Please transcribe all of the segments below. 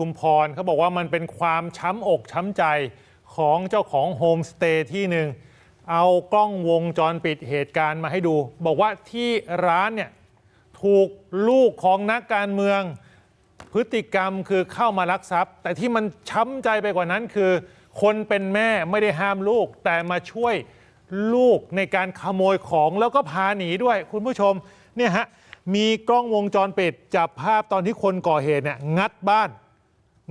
ชุมพรเขาบอกว่ามันเป็นความช้ำอกช้ำใจของเจ้าของโฮมสเตย์ที่หนึ่งเอากล้องวงจรปิดเหตุการณ์มาให้ดู บอกว่าที่ร้านเนี่ยถูกลูกของนักการเมือง พฤติกรรมคือเข้ามาลักทรัพย์ แต่ที่มันช้ำใจไปกว่านั้นคือ คนเป็นแม่ไม่ได้ห้ามลูก แต่มาช่วยลูกในการขโมยของแล้วก็พาหนีด้วยคุณผู้ชมเนี่ยฮะมีกล้องวงจรปิดจับภาพตอนที่คนก่อเหตุเนี่ยงัดบ้าน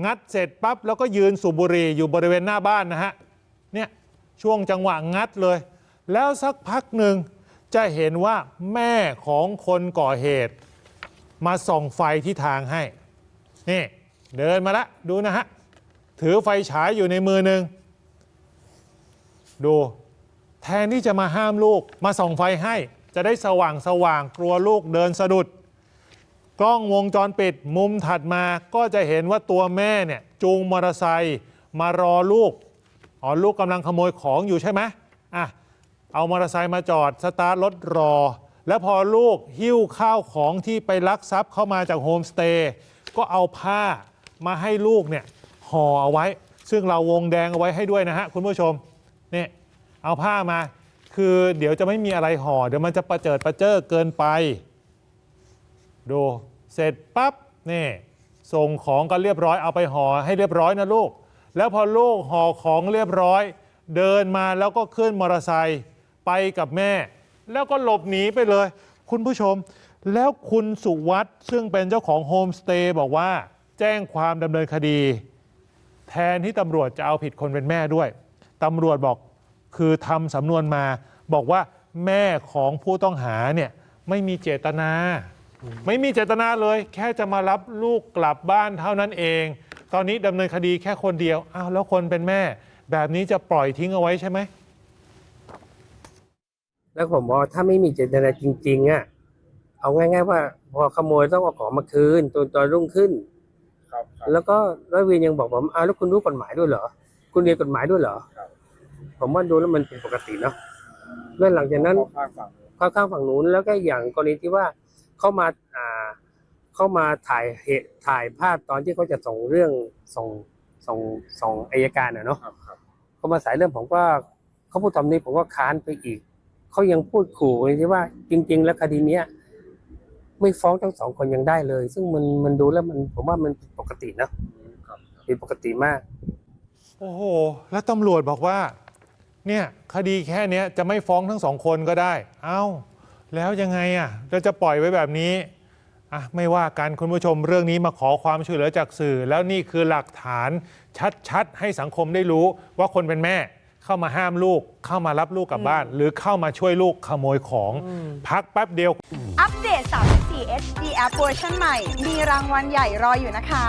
งัดเสร็จปั๊บแล้วก็ยืนสูบบุหรี่อยู่บริเวณหน้าบ้านนะฮะเนี่ยช่วงจังหวะงัดเลย แล้วสักพักหนึ่งจะเห็นว่าแม่ของคนก่อเหตุ มาส่องไฟที่ทางให้นี่เดินมาแล้วดูนะฮะถือไฟฉายอยู่ในมือหนึ่งดูแทนที่จะมาห้ามลูกมาส่องไฟให้ จะได้สว่างสว่างกลัวลูกเดินสะดุด กล้องวงจรปิดมุมถัดมาก็จะเห็นว่าตัวแม่เนี่ยจูงมอเตอร์ไซค์มารอลูกอ๋อลูกกำลังขโมยของอยู่ใช่ไหมอะเอามอเตอร์ไซค์มาจอดสตาร์ทรถรอ แล้วพอลูกหิ้วข้าวของที่ไปลักทรัพย์เข้ามาจากโฮมสเตย์ก็เอาผ้ามาให้ลูกเนี่ยห่อเอาไว้ ซึ่งเราวงแดงเอาไว้ให้ด้วยนะฮะคุณผู้ชมเนี่ยเอาผ้ามา คือเดี๋ยวจะไม่มีอะไรห่อ เดี๋ยวมันจะประเจิดประเจ้อเกินไป ดูเสร็จปั๊บนี่ส่งของกันเรียบร้อยเอาไปห่อให้เรียบร้อยนะลูก แล้วพอลูกห่อของเรียบร้อย เดินมาแล้วก็ขึ้นมอเตอร์ไซค์ไปกับแม่ แล้วก็หลบหนีไปเลย คุณผู้ชม แล้วคุณสุวัสด์ซึ่งเป็นเจ้าของโฮมสเตย์บอกว่าแจ้งความดำเนินคดี แทนที่ตำรวจจะเอาผิดคนเป็นแม่ด้วยตำรวจบอกคือทำสำนวนมา บอกว่าแม่ของผู้ต้องหาเนี่ยไม่มีเจตนา ไม่มีเจตนาเลย แค่จะมารับลูกกลับบ้านเท่านั้นเอง ตอนนี้ดำเนินคดีแค่คนเดียวอ้าวแล้วคนเป็นแม่ แบบนี้จะปล่อยทิ้งเอาไว้ใช่ไหมแล้วผมบอกว่าถ้าไม่มีเจตนาจริง ๆอะเอาง่าย ๆ ว่า พอขโมยต้องเอาของมาคืนตัวตอนรุ่งขึ้น ครับครับ แล้วก็ร้อยเวรยังบอกผมอ้าวแล้วคุณรู้กฎหมายด้วยเหรอ คุณเรียนกฎหมายด้วยเหรอครับ ผมว่าดูแล้วมันเป็นปกติเนาะแล้วหลังจากนั้น เข้าข้างฝั่งนู้นเข้าข้างฝั่งนู้นแล้วก็อย่างกรณีที่ว่า เข้ามาอ่าเข้ามาถ่ายเหตุถ่ายภาพตอนที่เขาจะส่งเรื่องส่งส่งส่งอายการอะเนาะครับครับเขามาสายเรื่องผมก็เขาพูดตำนี้ผมก็ค้านไปอีกเขายังพูดขู่เลยที่ว่าจริง ๆ แล้วคดีเนี้ยไม่ฟ้องทั้งสองคนยังได้เลย ซึ่งมันมันดูแล้วมันผมว่ามันผิดปกตินะอืมครับผิดปกติมาก โอ้โห แล้วตำรวจบอกว่า เนี่ย คดีแค่เนี้ยจะไม่ฟ้องทั้งสองคนก็ได้ เอ้า แล้วยังไงอะเราจะปล่อยไว้แบบนี้อะไม่ว่ากันคุณผู้ชมเรื่องนี้มาขอความช่วยเหลือจากสื่อ แล้วนี่คือหลักฐานชัดๆ ให้สังคมได้รู้ว่าคนเป็นแม่ เข้ามาห้ามลูก เข้ามารับลูกกลับบ้าน หรือเข้ามาช่วยลูกขโมยของ พักแป๊บเดียว อัปเดต 34 HD App เวอร์ชันใหม่ มีรางวัลใหญ่รออยู่นะคะ